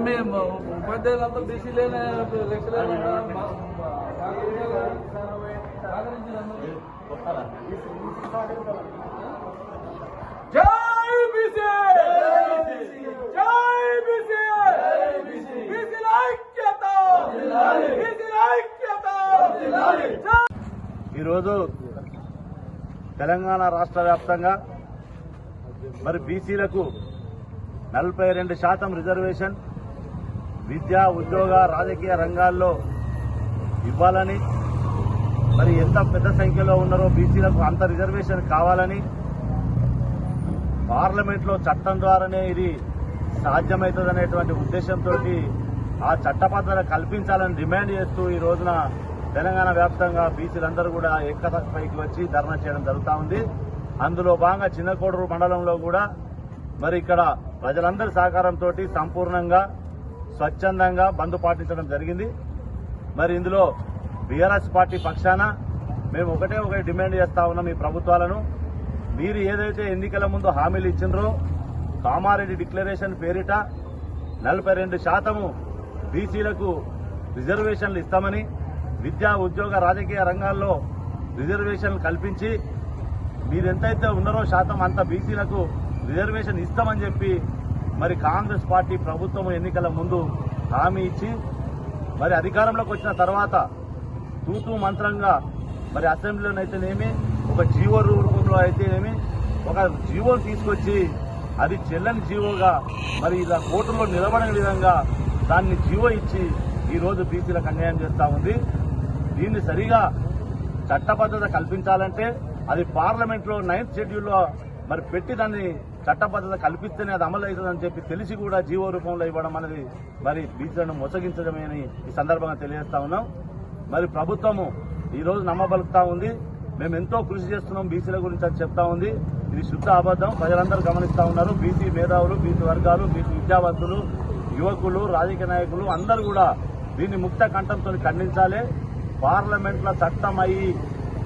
మేము ఉపాధ్యాయులంతా జై బీసీ జై బీసీ బీసీల ఐక్యత బీసీల ఐక్యత జై ఈరోజు తెలంగాణ రాష్ట్ర వ్యాప్తంగా మరి బీసీలకు నలభై రెండు శాతం రిజర్వేషన్ విద్యా ఉద్యోగ రాజకీయ రంగాల్లో ఇవ్వాలని మరి ఎంత పెద్ద సంఖ్యలో ఉన్నారో బీసీలకు అంత రిజర్వేషన్ కావాలని పార్లమెంట్లో చట్టం ద్వారానే ఇది సాధ్యమవుతుందనేటువంటి ఉద్దేశంతో ఆ చట్టబద్ధత కల్పించాలని డిమాండ్ చేస్తూ ఈ రోజున తెలంగాణ వ్యాప్తంగా బీసీలందరూ కూడా ఏకతపైకి వచ్చి ధర్నా చేయడం జరుగుతూ ఉంది. అందులో భాగంగా చిన్నకోడూరు మండలంలో కూడా మరి ఇక్కడ ప్రజలందరి సహకారంతో సంపూర్ణంగా స్వచ్ఛందంగా బంద్ పాటించడం జరిగింది. మరి ఇందులో బీఆర్ఎస్ పార్టీ పక్షాన మేము ఒకటే ఒకటి డిమాండ్ చేస్తా ఉన్నాం ఈ ప్రభుత్వాలను. మీరు ఏదైతే ఎన్నికల ముందు హామీలు ఇచ్చినరో కామారెడ్డి డిక్లరేషన్ పేరిట నలభై రెండు శాతము బీసీలకు రిజర్వేషన్లు ఇస్తామని విద్యా ఉద్యోగ రాజకీయ రంగాల్లో రిజర్వేషన్లు కల్పించి మీరు ఎంతైతే ఉన్నారో శాతం అంత బీసీలకు రిజర్వేషన్ ఇస్తామని చెప్పి మరి కాంగ్రెస్ పార్టీ ప్రభుత్వం ఎన్నికల ముందు హామీ ఇచ్చి మరి అధికారంలోకి వచ్చిన తర్వాత తూతూ మంత్రంగా మరి అసెంబ్లీలోనైతేనేమి ఒక జీవో రూపంలో అయితేనేమి ఒక జీవోను తీసుకొచ్చి అది చెల్లని జీవోగా మరి ఇలా కోర్టులో నిలబడని విధంగా దాన్ని జీవో ఇచ్చి ఈరోజు బీసీలకు అన్యాయం చేస్తా ఉంది. దీన్ని సరిగా చట్టబద్ధత కల్పించాలంటే అది పార్లమెంట్లో నైన్త్ షెడ్యూల్లో మరి పెట్టి దాన్ని చట్టబద్ధత కల్పిస్తేనే అది అమలు అవుతుందని చెప్పి తెలిసి కూడా జీవో రూపంలో ఇవ్వడం అనేది మరి బీచ్లను మోసగించడమే అని ఈ సందర్భంగా తెలియజేస్తా ఉన్నాం. మరి ప్రభుత్వము ఈరోజు నమ్మబలుకుతా ఉంది. మేము ఎంతో కృషి చేస్తున్నాం బీసీల గురించి అని చెప్తా ఉంది. ఇది శుద్ధ అబద్ధం. ప్రజలందరూ గమనిస్తూ ఉన్నారు. బీసీ మేధావులు బీసీ వర్గాలు బీసీ విద్యావంతులు యువకులు రాజకీయ నాయకులు అందరూ కూడా దీన్ని ముక్త కంఠంతో ఖండించాలి. పార్లమెంట్లో చట్టం అయ్యి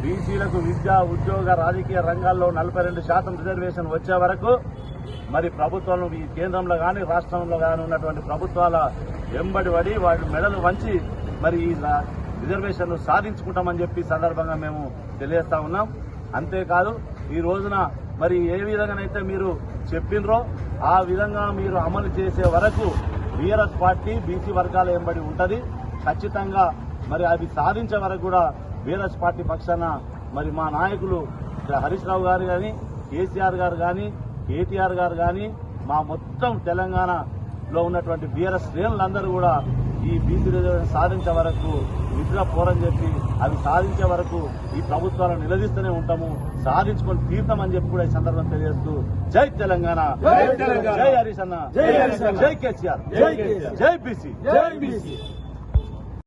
బీసీలకు విద్య ఉద్యోగ రాజకీయ రంగాల్లో నలభై రెండు శాతం రిజర్వేషన్ వచ్చే వరకు మరి ప్రభుత్వం ఈ కేంద్రంలో కానీ రాష్ట్రంలో కానీ ఉన్నటువంటి ప్రభుత్వాల వెంబడి పడి వాటి మెడలు వంచి మరి ఈ లా- రిజర్వేషన్లు సాధించుకుంటామని చెప్పి సందర్భంగా మేము తెలియజేస్తా ఉన్నాం. అంతేకాదు ఈ రోజున మరి ఏ విధంగానైతే మీరు చెప్పినరో ఆ విధంగా మీరు అమలు చేసే వరకు బీఆర్ఎస్ పార్టీ బీసీ వర్గాల వెంబడి ఉంటుంది. ఖచ్చితంగా మరి అది సాధించే వరకు కూడా బీఆర్ఎస్ పార్టీ పక్షాన మరి మా నాయకులు హరీష్ రావు గారు కానీ కేసీఆర్ గారు కానీ కేటీఆర్ గారు కానీ మా మొత్తం తెలంగాణలో ఉన్నటువంటి బీఆర్ఎస్ శ్రేణులందరూ కూడా ఈ బీసీ రిజర్వేషన్ సాధించే వరకు నిద్ర పోరని చెప్పి అవి సాధించే వరకు ఈ ప్రభుత్వాలను నిలదీస్తూనే ఉంటాము సాధించుకొని తీర్థమని చెప్పి కూడా ఈ సందర్భం తెలియజేస్తూ జై తెలంగాణ. జై హరీష్ అన్న. జై కేసీఆర్. జై కేసీఆర్. జై బీసీ. జై బీసీ.